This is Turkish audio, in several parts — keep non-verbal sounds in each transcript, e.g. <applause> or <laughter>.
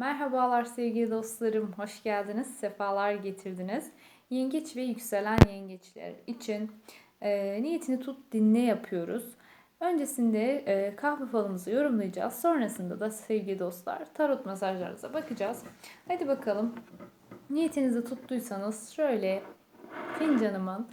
Merhabalar sevgili dostlarım, hoş geldiniz, sefalar getirdiniz. Yengeç ve yükselen yengeçler için e, niyetini tut dinle yapıyoruz. Öncesinde e, kahve falımızı yorumlayacağız. Sonrasında da sevgili dostlar tarot mesajlarınıza bakacağız. Hadi bakalım. Niyetinizi tuttuysanız şöyle fincanımın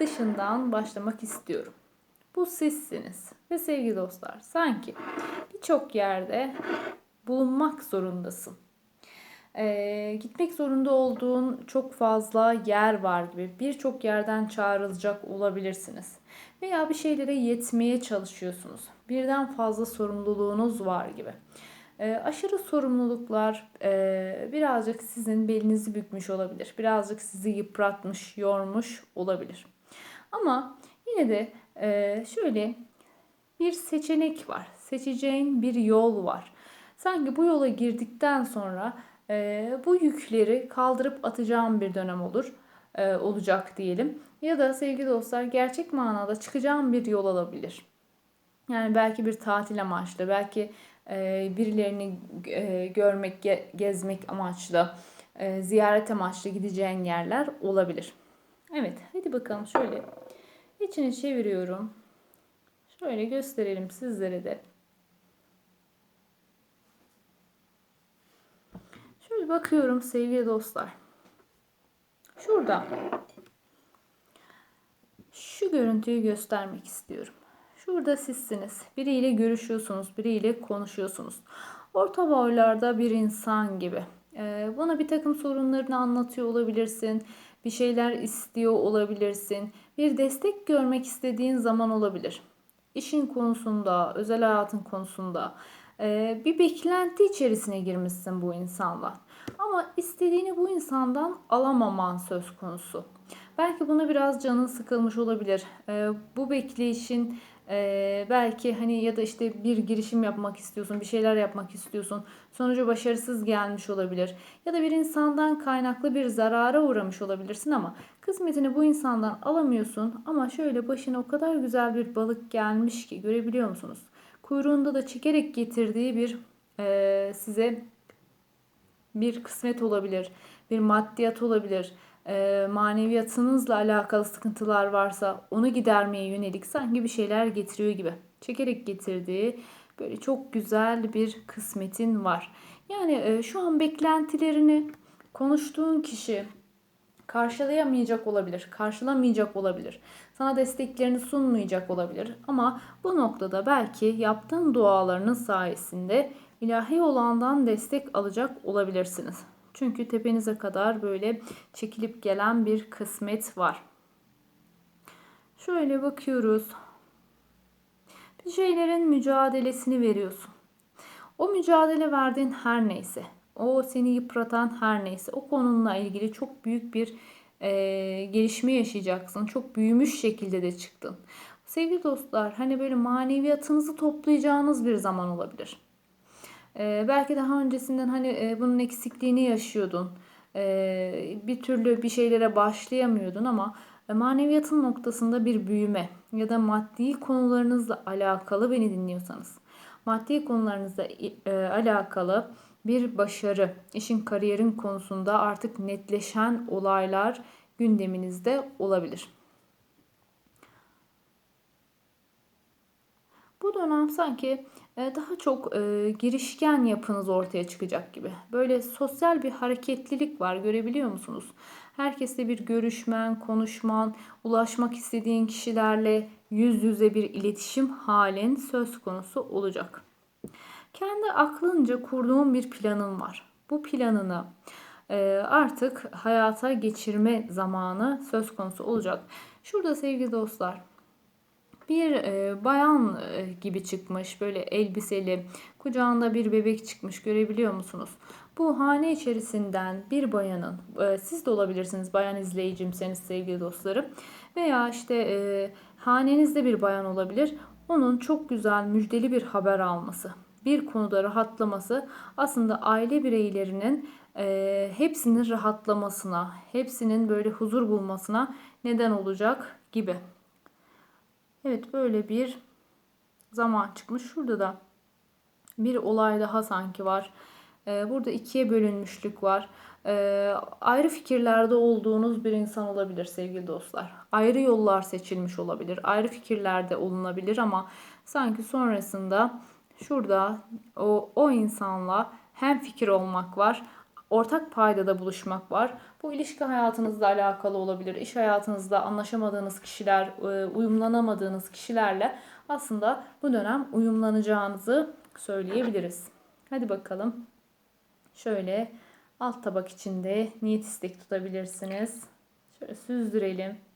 dışından başlamak istiyorum. Bu sizsiniz ve sevgili dostlar sanki birçok yerde bulunmak zorundasın. Ee, gitmek zorunda olduğun çok fazla yer var gibi birçok yerden çağrılacak olabilirsiniz. Veya bir şeylere yetmeye çalışıyorsunuz. Birden fazla sorumluluğunuz var gibi. Ee, aşırı sorumluluklar e, birazcık sizin belinizi bükmüş olabilir. Birazcık sizi yıpratmış, yormuş olabilir. Ama yine de e, şöyle bir seçenek var. Seçeceğin bir yol var. Sanki bu yola girdikten sonra e, bu yükleri kaldırıp atacağım bir dönem olur e, olacak diyelim. Ya da sevgili dostlar gerçek manada çıkacağım bir yol alabilir. Yani belki bir tatil amaçlı, belki e, birilerini e, görmek, ge, gezmek amaçlı, e, ziyaret amaçlı gideceğin yerler olabilir. Evet, hadi bakalım şöyle içini çeviriyorum. Şöyle gösterelim sizlere de. Şöyle bakıyorum sevgili dostlar. Şurada şu görüntüyü göstermek istiyorum. Şurada sizsiniz. Biriyle görüşüyorsunuz, biriyle konuşuyorsunuz. Orta boylarda bir insan gibi. Ee, bana bir takım sorunlarını anlatıyor olabilirsin. Bir şeyler istiyor olabilirsin. Bir destek görmek istediğin zaman olabilir. İşin konusunda, özel hayatın konusunda ee, bir beklenti içerisine girmişsin bu insanla. Ama istediğini bu insandan alamaman söz konusu. Belki buna biraz canın sıkılmış olabilir. Ee, bu bekleyişin e, belki hani ya da işte bir girişim yapmak istiyorsun, bir şeyler yapmak istiyorsun. Sonucu başarısız gelmiş olabilir. Ya da bir insandan kaynaklı bir zarara uğramış olabilirsin ama kısmetini bu insandan alamıyorsun. Ama şöyle başına o kadar güzel bir balık gelmiş ki görebiliyor musunuz? Kuyruğunda da çekerek getirdiği bir e, size bir kısmet olabilir, bir maddiyat olabilir, e, maneviyatınızla alakalı sıkıntılar varsa onu gidermeye yönelik sanki bir şeyler getiriyor gibi. Çekerek getirdiği böyle çok güzel bir kısmetin var. Yani e, şu an beklentilerini konuştuğun kişi karşılayamayacak olabilir, karşılamayacak olabilir. Sana desteklerini sunmayacak olabilir. Ama bu noktada belki yaptığın dualarının sayesinde ilahi olandan destek alacak olabilirsiniz. Çünkü tepenize kadar böyle çekilip gelen bir kısmet var. Şöyle bakıyoruz. Bir şeylerin mücadelesini veriyorsun. O mücadele verdiğin her neyse, o seni yıpratan her neyse, o konunla ilgili çok büyük bir e, gelişme yaşayacaksın. Çok büyümüş şekilde de çıktın. Sevgili dostlar, hani böyle maneviyatınızı toplayacağınız bir zaman olabilir. E, belki daha öncesinden hani e, bunun eksikliğini yaşıyordun. E, bir türlü bir şeylere başlayamıyordun ama e, maneviyatın noktasında bir büyüme ya da maddi konularınızla alakalı beni dinliyorsanız maddi konularınızla e, alakalı bir başarı, işin kariyerin konusunda artık netleşen olaylar gündeminizde olabilir. Bu dönem sanki e, daha çok e, girişken yapınız ortaya çıkacak gibi. Böyle sosyal bir hareketlilik var görebiliyor musunuz? Herkesle bir görüşmen, konuşman, ulaşmak istediğin kişilerle yüz yüze bir iletişim halin söz konusu olacak. Kendi aklınca kurduğun bir planın var. Bu planını e, artık hayata geçirme zamanı söz konusu olacak. Şurada sevgili dostlar bir bayan gibi çıkmış. Böyle elbiseli kucağında bir bebek çıkmış. Görebiliyor musunuz? Bu hane içerisinden bir bayanın siz de olabilirsiniz. Bayan izleyicimseniz sevgili dostlarım. Veya işte hanenizde bir bayan olabilir. Onun çok güzel müjdeli bir haber alması bir konuda rahatlaması aslında aile bireylerinin e, hepsinin rahatlamasına, hepsinin böyle huzur bulmasına neden olacak gibi. Evet böyle bir zaman çıkmış. Şurada da bir olay daha sanki var. Ee, burada ikiye bölünmüşlük var. Ee, ayrı fikirlerde olduğunuz bir insan olabilir sevgili dostlar. Ayrı yollar seçilmiş olabilir. Ayrı fikirlerde olunabilir ama sanki sonrasında şurada o, o insanla hem fikir olmak var ortak paydada buluşmak var. Bu ilişki hayatınızla alakalı olabilir. İş hayatınızda anlaşamadığınız kişiler, e, uyumlanamadığınız kişilerle aslında bu dönem uyumlanacağınızı söyleyebiliriz. Hadi bakalım. Şöyle alt tabak içinde niyet istek tutabilirsiniz. Şöyle süzdürelim.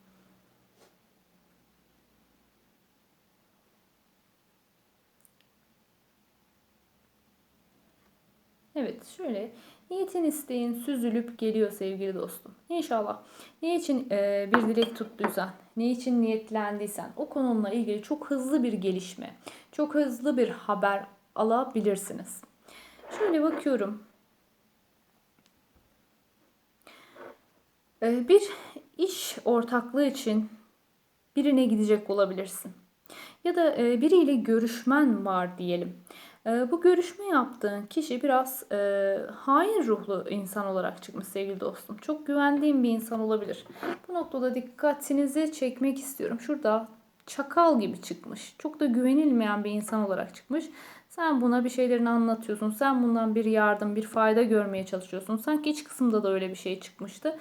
Evet şöyle niyetin isteğin süzülüp geliyor sevgili dostum. İnşallah ne için e, bir dilek tuttuysan, ne için niyetlendiysen o konumla ilgili çok hızlı bir gelişme, çok hızlı bir haber alabilirsiniz. Şöyle bakıyorum. E, bir iş ortaklığı için birine gidecek olabilirsin. Ya da e, biriyle görüşmen var diyelim. Ee, bu görüşme yaptığın kişi biraz e, hain ruhlu insan olarak çıkmış sevgili dostum. Çok güvendiğim bir insan olabilir. Bu noktada dikkatinizi çekmek istiyorum. Şurada çakal gibi çıkmış. Çok da güvenilmeyen bir insan olarak çıkmış. Sen buna bir şeylerini anlatıyorsun. Sen bundan bir yardım, bir fayda görmeye çalışıyorsun. Sanki iç kısımda da öyle bir şey çıkmıştı.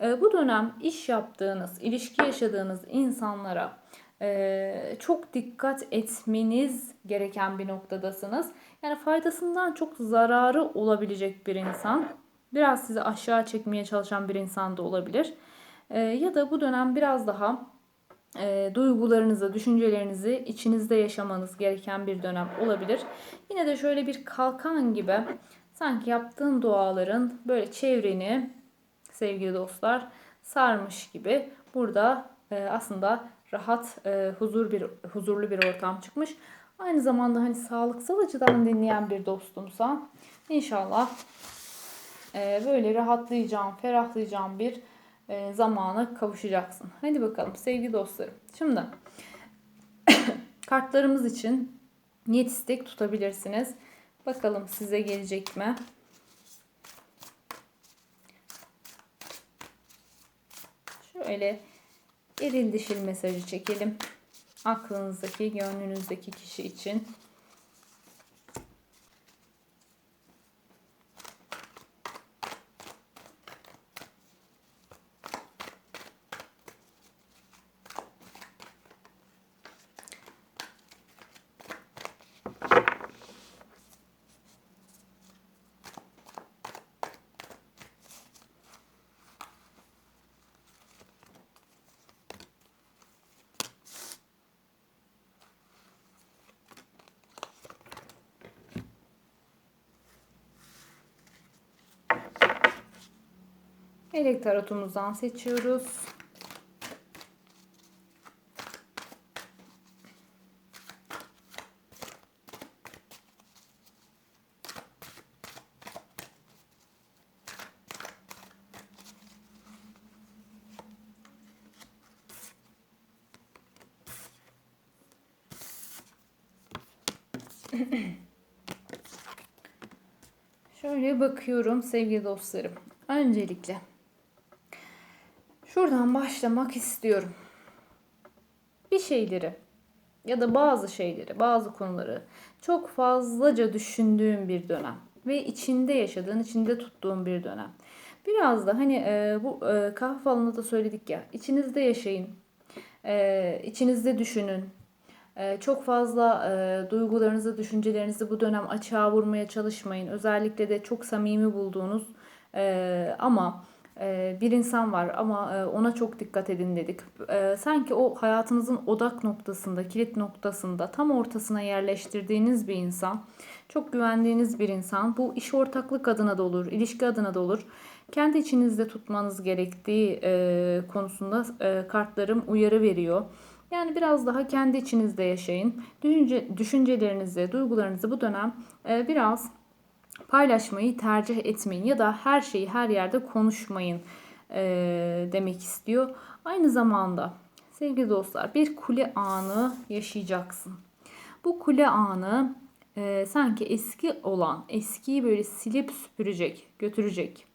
E, bu dönem iş yaptığınız, ilişki yaşadığınız insanlara çok dikkat etmeniz gereken bir noktadasınız. Yani faydasından çok zararı olabilecek bir insan. Biraz sizi aşağı çekmeye çalışan bir insan da olabilir. Ya da bu dönem biraz daha duygularınızı, düşüncelerinizi içinizde yaşamanız gereken bir dönem olabilir. Yine de şöyle bir kalkan gibi sanki yaptığın duaların böyle çevreni sevgili dostlar sarmış gibi burada e, aslında rahat, e, huzur bir huzurlu bir ortam çıkmış. Aynı zamanda hani sağlıksal açıdan dinleyen bir dostumsa inşallah e, böyle rahatlayacağım, ferahlayacağım bir e, zamana kavuşacaksın. Hadi bakalım sevgili dostlarım. Şimdi <coughs> kartlarımız için niyet istek tutabilirsiniz. Bakalım size gelecek mi? Şöyle eril dişil mesajı çekelim. Aklınızdaki, gönlünüzdeki kişi için. Melek tarotumuzdan seçiyoruz. Şöyle bakıyorum sevgili dostlarım. Öncelikle Şuradan başlamak istiyorum. Bir şeyleri ya da bazı şeyleri, bazı konuları çok fazlaca düşündüğüm bir dönem ve içinde yaşadığın, içinde tuttuğun bir dönem. Biraz da hani e, bu e, kahve falında da söyledik ya, içinizde yaşayın, e, içinizde düşünün. E, çok fazla e, duygularınızı, düşüncelerinizi bu dönem açığa vurmaya çalışmayın. Özellikle de çok samimi bulduğunuz e, ama bir insan var ama e, ona çok dikkat edin dedik. Ee, sanki o hayatınızın odak noktasında, kilit noktasında, tam ortasına yerleştirdiğiniz bir insan, çok güvendiğiniz bir insan. Bu iş ortaklık adına da olur, ilişki adına da olur. Kendi içinizde tutmanız gerektiği e, konusunda e, kartlarım uyarı veriyor. Yani biraz daha kendi içinizde yaşayın. Düşünce, düşüncelerinizi, duygularınızı bu dönem biraz paylaşmayı tercih etmeyin ya da her şeyi her yerde konuşmayın e, demek istiyor. Aynı zamanda sevgili dostlar bir kule anı yaşayacaksın. Bu kule anı e, sanki eski olan, eskiyi böyle silip süpürecek, götürecek.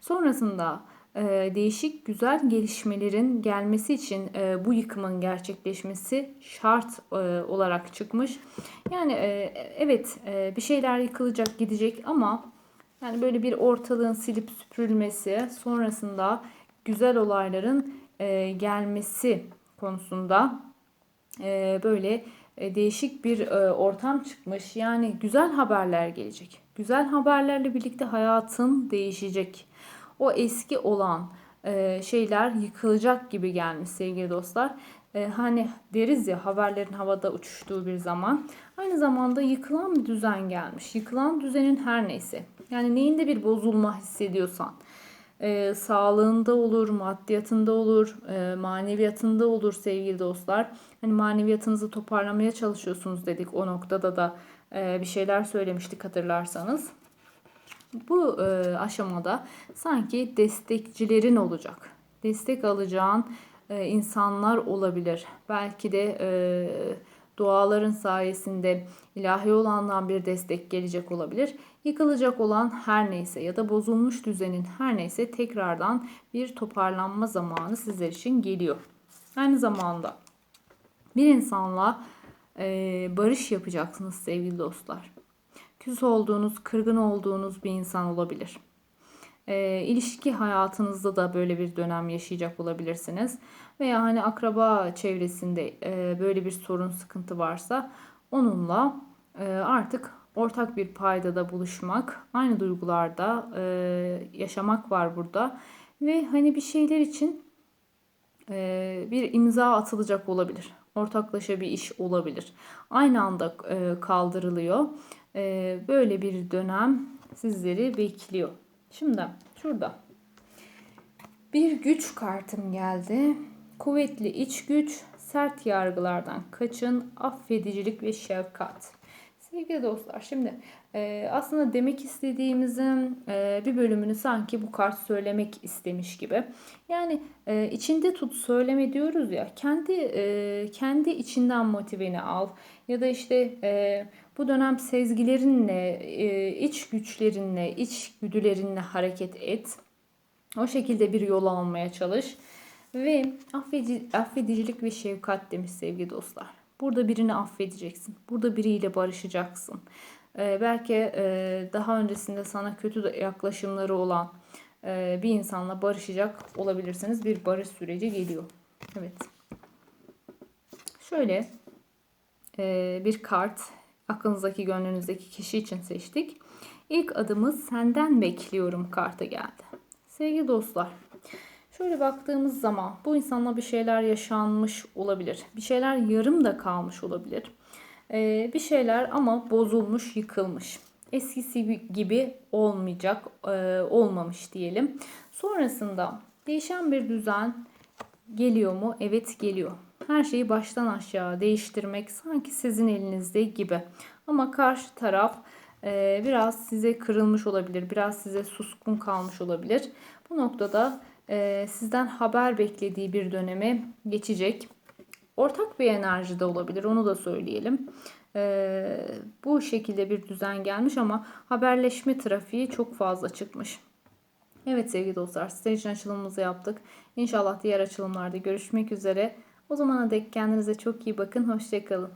Sonrasında değişik güzel gelişmelerin gelmesi için e, bu yıkımın gerçekleşmesi şart e, olarak çıkmış. Yani e, evet e, bir şeyler yıkılacak gidecek ama yani böyle bir ortalığın silip süpürülmesi sonrasında güzel olayların e, gelmesi konusunda e, böyle e, değişik bir e, ortam çıkmış. Yani güzel haberler gelecek. Güzel haberlerle birlikte hayatın değişecek. O eski olan e, şeyler yıkılacak gibi gelmiş sevgili dostlar. Hani deriz ya haberlerin havada uçuştuğu bir zaman. Aynı zamanda yıkılan bir düzen gelmiş. Yıkılan düzenin her neyse. Yani neyinde bir bozulma hissediyorsan e, sağlığında olur, maddiyatında olur, e, maneviyatında olur sevgili dostlar. Hani maneviyatınızı toparlamaya çalışıyorsunuz dedik. O noktada da e, bir şeyler söylemiştik hatırlarsanız. Bu e, aşamada sanki destekçilerin olacak. Destek alacağın e, insanlar olabilir. Belki de e, duaların sayesinde ilahi olandan bir destek gelecek olabilir. Yıkılacak olan her neyse ya da bozulmuş düzenin her neyse tekrardan bir toparlanma zamanı sizler için geliyor. Aynı zamanda bir insanla e, barış yapacaksınız sevgili dostlar. Küs olduğunuz, kırgın olduğunuz bir insan olabilir. E, ilişki hayatınızda da böyle bir dönem yaşayacak olabilirsiniz. Veya hani akraba çevresinde e, böyle bir sorun, sıkıntı varsa onunla e, artık ortak bir paydada buluşmak, aynı duygularda e, yaşamak var burada. Ve hani bir şeyler için e, bir imza atılacak olabilir. Ortaklaşa bir iş olabilir. Aynı anda e, kaldırılıyor. E, böyle bir dönem sizleri bekliyor. Şimdi şurada bir güç kartım geldi. Kuvvetli iç güç, sert yargılardan kaçın, affedicilik ve şefkat. Sevgili dostlar şimdi e, aslında demek istediğimizin e, bir bölümünü sanki bu kart söylemek istemiş gibi. Yani e, içinde tut söyleme diyoruz ya kendi kendi içinden motiveni al ya da işte bu dönem sezgilerinle, e, iç güçlerinle, iç güdülerinle hareket et. O şekilde bir yol almaya çalış. Ve affedici, affedicilik ve şefkat demiş sevgili dostlar. Burada birini affedeceksin. Burada biriyle barışacaksın. Ee, belki e, daha öncesinde sana kötü yaklaşımları olan e, bir insanla barışacak olabilirsiniz. Bir barış süreci geliyor. Evet. Şöyle e, bir kart aklınızdaki gönlünüzdeki kişi için seçtik. İlk adımı senden bekliyorum kartı geldi. Sevgili dostlar, Şöyle baktığımız zaman bu insanla bir şeyler yaşanmış olabilir. Bir şeyler yarım da kalmış olabilir. Ee, bir şeyler ama bozulmuş, yıkılmış. Eskisi gibi olmayacak, e, olmamış diyelim. Sonrasında değişen bir düzen geliyor mu? Evet geliyor. Her şeyi baştan aşağı değiştirmek sanki sizin elinizde gibi. Ama karşı taraf e, biraz size kırılmış olabilir, biraz size suskun kalmış olabilir. Bu noktada e, sizden haber beklediği bir döneme geçecek. Ortak bir enerji de olabilir onu da söyleyelim. E, bu şekilde bir düzen gelmiş ama haberleşme trafiği çok fazla çıkmış. Evet sevgili dostlar sizler açılımımızı yaptık. İnşallah diğer açılımlarda görüşmek üzere. O zamana dek kendinize çok iyi bakın. Hoşçakalın.